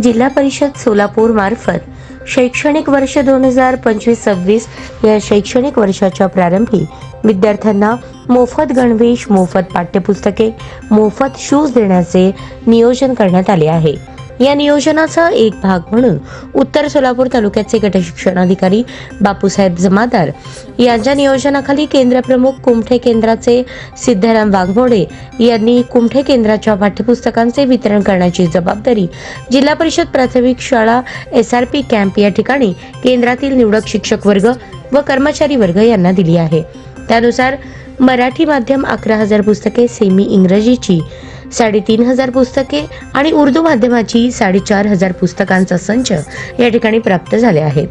जिल्हा परिषद सोलापूर मार्फत शैक्षणिक वर्ष दोन हजार पंचवीस सव्वीस या शैक्षणिक वर्षाच्या प्रारंभी विद्यार्थ्यांना मोफत गणवेश मोफत पाठ्यपुस्तके मोफत शूज देण्याचे नियोजन करण्यात आले आहे. या नियोजनाचा एक भाग म्हणून उत्तर सोलापूर तालुक्याचे गटशिक्षण अधिकारी बापूसाहेब जमादार यांच्या नियोजनाखाली केंद्रप्रमुख कुमठे केंद्राचे सिद्धाराम वाघमोडे यांनी कुमठे केंद्राच्या पाठ्यपुस्तकांचे वितरण करण्याची जबाबदारी जिल्हा परिषद प्राथमिक शाळा एस आर पी कॅम्प या ठिकाणी केंद्रातील निवडक शिक्षक वर्ग व कर्मचारी वर्ग यांना दिली आहे. त्यानुसार मराठी माध्यम अकरा हजार पुस्तके सेमी इंग्रजीची साडेतीन हजार पुस्तके आणि उर्दू माध्यमाची साडेचार हजार पुस्तकांचा संच या ठिकाणी प्राप्त झाले आहेत.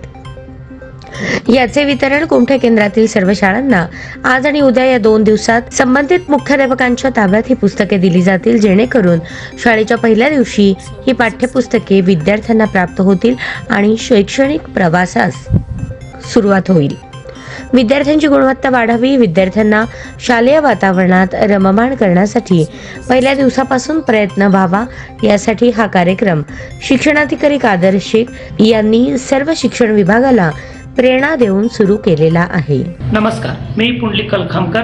याचे वितरण कुमठे केंद्रातील सर्व शाळांना आज आणि उद्या या दोन दिवसात संबंधित मुख्याध्यापकांच्या ताब्यात ही पुस्तके दिली जातील जेणेकरून शाळेच्या पहिल्या दिवशी ही पाठ्यपुस्तके विद्यार्थ्यांना प्राप्त होतील आणि शैक्षणिक प्रवासास सुरुवात होईल. विद्यार्थ्यांची गुणवत्ता वाढावी विद्यार्थ्यांना शालेय वातावरणात रममाण करण्यासाठी पहिल्या दिवसापासून प्रयत्न व्हावा यासाठी हा कार्यक्रम शिक्षणाधिकारी कादर शेख यांनी सर्व शिक्षण विभागाला प्रेरणा देऊन सुरू केलेला आहे. नमस्कार मी पुंडली कलखामकर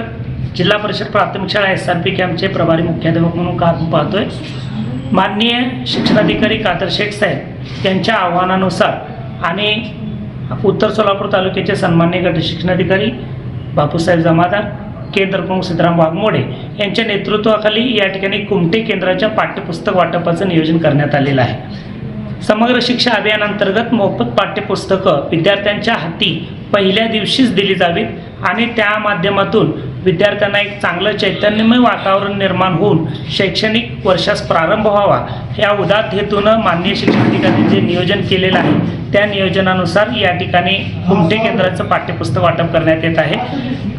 जिल्हा परिषद प्राथमिक शाळा एस आर पी कॅम्पचे प्रभारी मुख्याध्यापक म्हणून काम पाहतोय. माननीय शिक्षणाधिकारी कादर शेख साहेब यांच्या आव्हानानुसार आणि उत्तर सोलापूर तालुक्याचे सन्मान्य गट शिक्षणाधिकारी बापूसाहेब जमादार केंद्र प्रमुख सिद्धराम वाघमोडे यांच्या नेतृत्वाखाली या ठिकाणी कुमटे केंद्राच्या पाठ्यपुस्तक वाटपाचं नियोजन करण्यात आलेलं आहे. समग्र शिक्षा अभियानांतर्गत मोफत पाठ्यपुस्तकं विद्यार्थ्यांच्या हाती पहिल्या दिवशीच दिली जावीत आणि त्या माध्यमातून विद्यार्थ्यांना एक चांगलं चैतन्यमय वातावरण निर्माण होऊन शैक्षणिक वर्षास प्रारंभ व्हावा. या उदात्त हेतूनं माननीय ठिकाणी जे नियोजन केलेलं आहे. त्या नियोजनानुसार या ठिकाणी कुमठे केंद्राचं पाठ्यपुस्तक वाटप करण्यात येत आहे.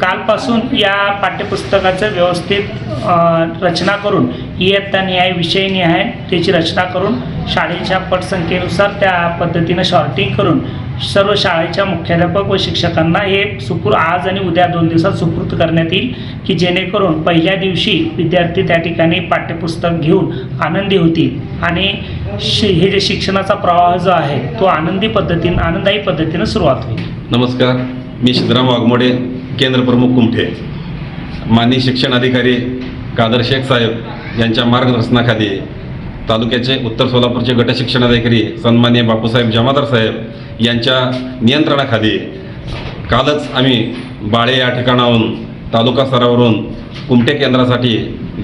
कालपासून या पाठ्यपुस्तकाचं व्यवस्थित रचना करून इयत्ता न्याय विषय न्याय त्याची रचना करून शाळेच्या पटसंख्येनुसार त्या पद्धतीनं शॉर्टिंग करून सर्व शाळेच्या मुख्याध्यापक व शिक्षकांना हे सुपूर आज आणि उद्या दोन दिवसात सुपूर्द करण्यात येईल की जेणेकरून पहिल्या दिवशी विद्यार्थी त्या ठिकाणी पाठ्यपुस्तक घेऊन आनंदी होतील. आणि शि हे जे शिक्षणाचा प्रवाह जो आहे तो आनंदी पद्धतीनं आनंददायी पद्धतीनं सुरुवात होईल. नमस्कार. मी सिद्धराम वाघमोडे केंद्र प्रमुख कुमठे. माननीय शिक्षण अधिकारी कादर शेख साहेब यांच्या मार्गदर्शनाखाली तालुक्याचे उत्तर सोलापूरचे गटशिक्षणाधिकारी सन्मान्य बापूसाहेब जमादार साहेब यांच्या नियंत्रणाखाली कालच आम्ही बाळे या ठिकाणाहून तालुका स्तरावरून कुमटे केंद्रासाठी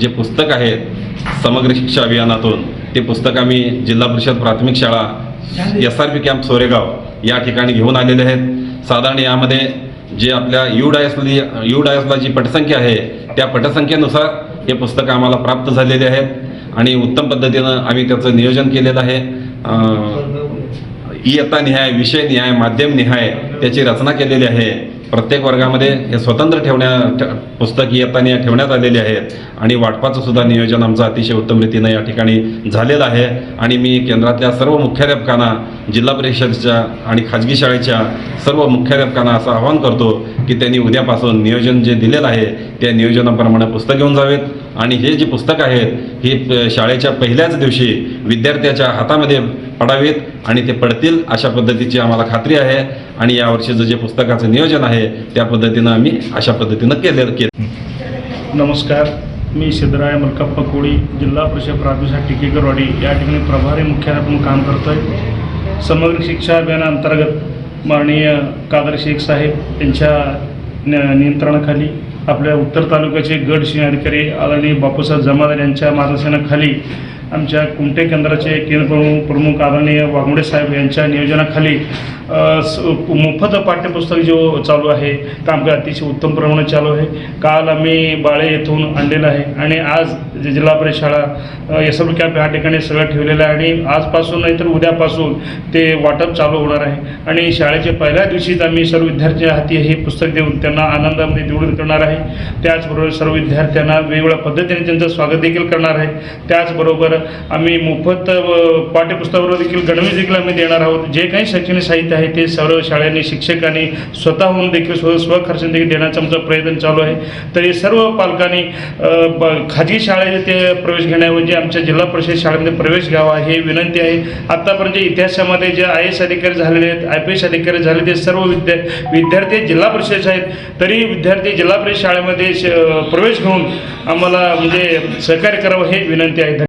जे पुस्तक आहे समग्र शिक्षा अभियानातून ते पुस्तक आम्ही जिल्हा परिषद प्राथमिक शाळा S R P camp Soregaon या ठिकाणी घेऊन आलेले आहेत. साधारण यामध्ये जे आपल्या यू डायसली यू डायसला जी पटसंख्या आहे त्या पटसंख्येनुसार हे पुस्तकं आम्हाला प्राप्त झालेले आहेत. आणि उत्तम पद्धतीनं आम्ही त्याचं नियोजन केलेलं आहे. इयत्ता निहाय विषय निहाय माध्यम निहाय त्याची रचना केलेली आहे. प्रत्येक वर्गामध्ये हे स्वतंत्र ठेवण्या पुस्तक इयत्ताने या ठेवण्यात आलेले आहेत. आणि वाटपाचं सुद्धा नियोजन आमचं अतिशय उत्तम रीतीनं या ठिकाणी झालेलं आहे. आणि मी केंद्रातल्या सर्व मुख्याध्यापकांना जिल्हा परिषदेच्या आणि खाजगी शाळेच्या सर्व मुख्याध्यापकांना असं आवाहन करतो की त्यांनी उद्यापासून नियोजन जे दिलेलं आहे त्या नियोजनाप्रमाणे पुस्तक घेऊन जावेत. आणि हे जे पुस्तक आहेत हे प- शाळेच्या पहिल्याच दिवशी विद्यार्थ्याच्या हातामध्ये पडावेत आणि ते पडतील अशा पद्धतीची आम्हाला खात्री आहे. आणि यावर्षीचं जे पुस्तकाचं नियोजन आहे त्या पद्धतीनं आम्ही अशा पद्धतीनं केले केलं नमस्कार मी सिद्धराय मलकाप्पा कोळी जिल्हा परिषद प्राथमिक टिकेकरवाडी या ठिकाणी प्रभारी मुख्याध्यापक म्हणून काम करतो आहे समग्र शिक्षा अभियानाअंतर्गत माननीय कादर शेख साहेब यांच्या न- नियंत्रणाखाली आपल्या उत्तर तालुक्याचे गड अधिकारी आदरणीय बापूसाहेब जमादार यांच्या मार्गदर्शनाखाली आमच्या कुमटे केंद्राचे केंद्र प्रमुख प्रमुख आदरणीय वाघमोडे साहेब यांच्या नियोजनाखाली स- मोफत पाठ्यपुस्तक जो चालू आहे काम अतिशय उत्तम प्रमाणात चालू आहे. काल आम्ही बाळे येथून आणलेलं आहे. आणि आज जे जिल्हा परिषद शाळा एस एम कॅम्प ह्या ठिकाणी सगळं ठेवलेलं आहे आणि आजपासून नाही तर उद्यापासून ते वाटप चालू होणार आहे. आणि शाळेच्या पहिल्या दिवशीच आम्ही सर्व विद्यार्थ्यांच्या हाती हे पुस्तक देऊन त्यांना आनंदामध्ये निवडून करणार आहे. त्याचबरोबर सर्व विद्यार्थ्यांना वेगवेगळ्या पद्धतीने त्यांचं स्वागत देखील करणार आहे. त्याचबरोबर आम्ही मोफत पाठ्यपुस्तकावर देखील गणवेश देखील आम्ही देणार आहोत. जे काही शैक्षणिक साहित्य आहे ते सर्व शाळांनी शिक्षकांनी स्वतःहून देखील स्व स्वखर्च देखील देण्याचा आमचा प्रयत्न चालू आहे. तरी सर्व पालकांनी खाजगी शाळा खाजगी ते प्रवेश घेण्याऐवजी आमच्या जिल्हा परिषद शाळेमध्ये प्रवेश घ्यावा हे विनंती आहे. आत्तापर्यंत इतिहासामध्ये जे आय एस अधिकारी झालेले आहेत आय पी एस अधिकारी झाले ते सर्व विद्या विद्यार्थी जिल्हा परिषदेचे आहेत. तरी विद्यार्थी जिल्हा परिषद शाळेमध्ये प्रवेश घेऊन आम्हाला म्हणजे सहकार्य करावं हे विनंती आहे.